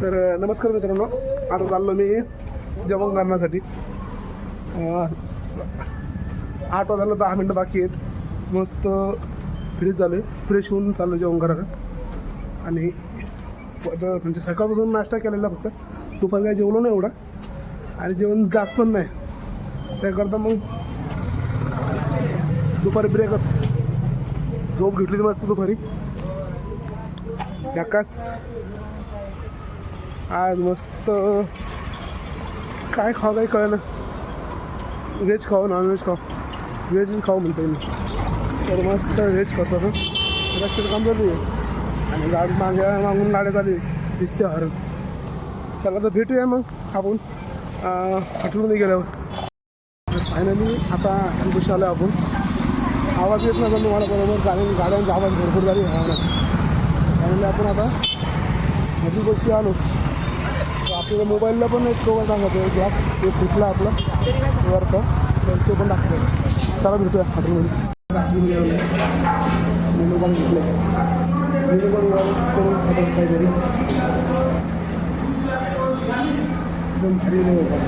तर नमस्कार मित्रांनो. आता चाललो मी जेवण करण्यासाठी. आठ वाजायला दहा मिनटं बाकी आहेत. मस्त फ्रेश झालो. आहे फ्रेश होऊन चाललो जेवण करायला. आणि म्हणजे सकाळपासून नाश्ता केलेला फक्त. दुपारी काय जेवलो नाही एवढा. आणि जेवण जास्त पण नाही. त्याकरता मग दुपारी ब्रेकच झोप घेतली मस्त दुपारी. जकास आज मस्त काय खाऊ काही कळलं व्हेज खाऊ नॉनव्हेज खाऊ. व्हेज खाऊ म्हणतो मी. तर मस्त व्हेज खातो आपण काम चालू आहे. आणि गाडी मागे मागून गाड्या चालू दिसते हर. चला तर भेटूया मग आपण. हटवून गेल्यावर. फायनली आता अंकुश आलो आपण. आवाज येत नाही तुम्हाला बरोबर. गाडी गाड्यांचा आवाज भरपूर झाली हवामान फायनली आपण आता हॉटेलपाशी आलोच. त्याच्या मोबाईलला पण एक कवर सांगायचं आहे ग्लास ते फुटला आपला. वरचा. तर तो पण दाखवतो चला भेटूया. हॉटेलमध्ये. मेनू पण घेतलं मेनू पण करून खातात काहीतरी. एकदम भारी नाही होतास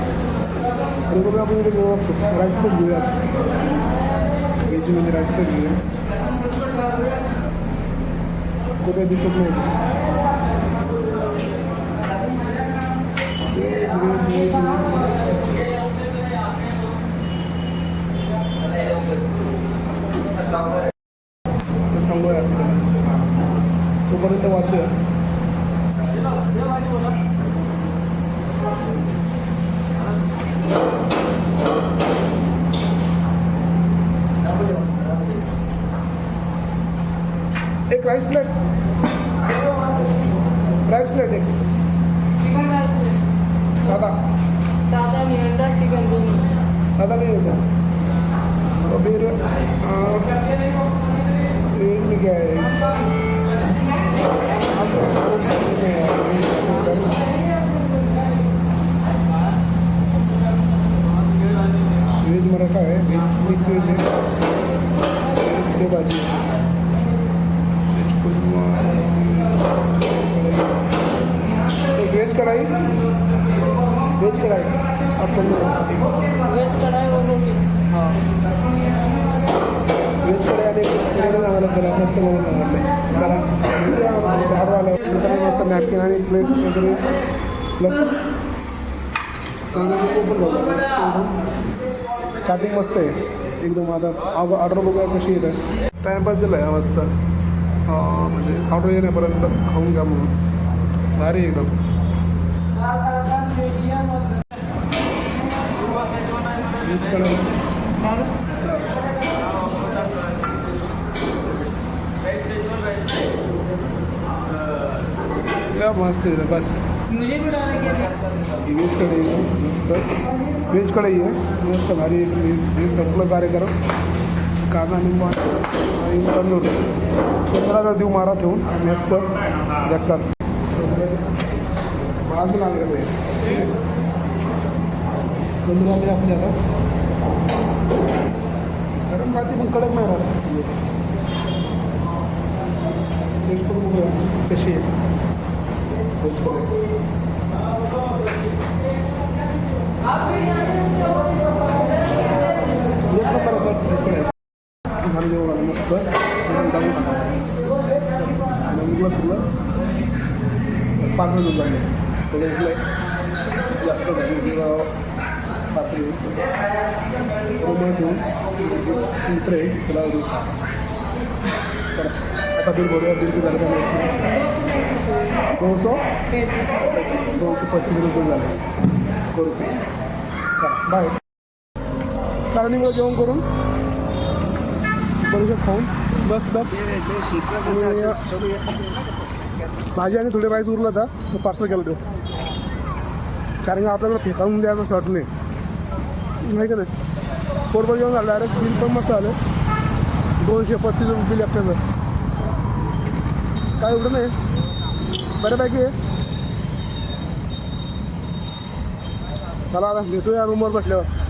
आणि बघा आपण इकडे जाऊ असतो. राजकोट घेऊया व्हेजमध्ये राजकोट घेऊया. कुठे दिसत नाही व्हेज व्हेज व्हेज थांबूया तोपर्यंत वाचूया. एक राईस प्लेट राईस प्लेट एक चिकन राईस प्लेट. साधा साधा आणि अंडा चिकन दोन्ही साधा नहीं होता तो फिर वेज में क्या है वेज मराठा है वेज मिक्स वेज है मिक्स भाजी वेज कुर्मा एक वेज कढ़ाई वेज कढ़ाई आपण मस्त म्हणून ऑर्डर आलं मस्त नॅपकिन आणि प्लेट वगैरे प्लस स्टार्टिंग मस्त आहे. एकदम आता ऑर्डर बघूया कशी येतं. टाईमपास दिला आहे मस्त. म्हणजे ऑर्डर येण्यापर्यंत खाऊन घ्या म्हणून. भारी एकदम. क्या मस्त आहे बस. वेज कढई आहे मस्त. वेज कढई आहे मस्त भारी हे- संपलं कार्यक्रम. कांदा निंबू आणि तंदूर. पंधरा देऊ मारा ठेवून. मस्त. जगतात बाजूला लागलेलं आहे तंदूर आले आपले आता गरम राहते पण कडक नाही राहत. टेस्ट करून बघूया कशी आहे? वेज कढई एक नंबर येतात झालं जेवण आलं मस्त जेवण टाकून टाका आणि दोनशे दोनशे पस्तीस रुपये झाले करू बाय. कारण मला जेवण करून बरोबर खाऊन बस बस आणि भाजी आणि थोडे राईस उरला होता तो पार्सल केला तो. कारण की आपल्याकडे फेकावून द्यायचं शॉर्ट नाही नाही का नाही पोरपर जेवण झालं डायरेक्ट बिल पण मस्त आलं. दोनशे पस्तीस रुपये बिल आपल्याला काय एवढं नाही. बऱ्यापैकी आहे चला आता भेटूया रूमवर बसल्यावर.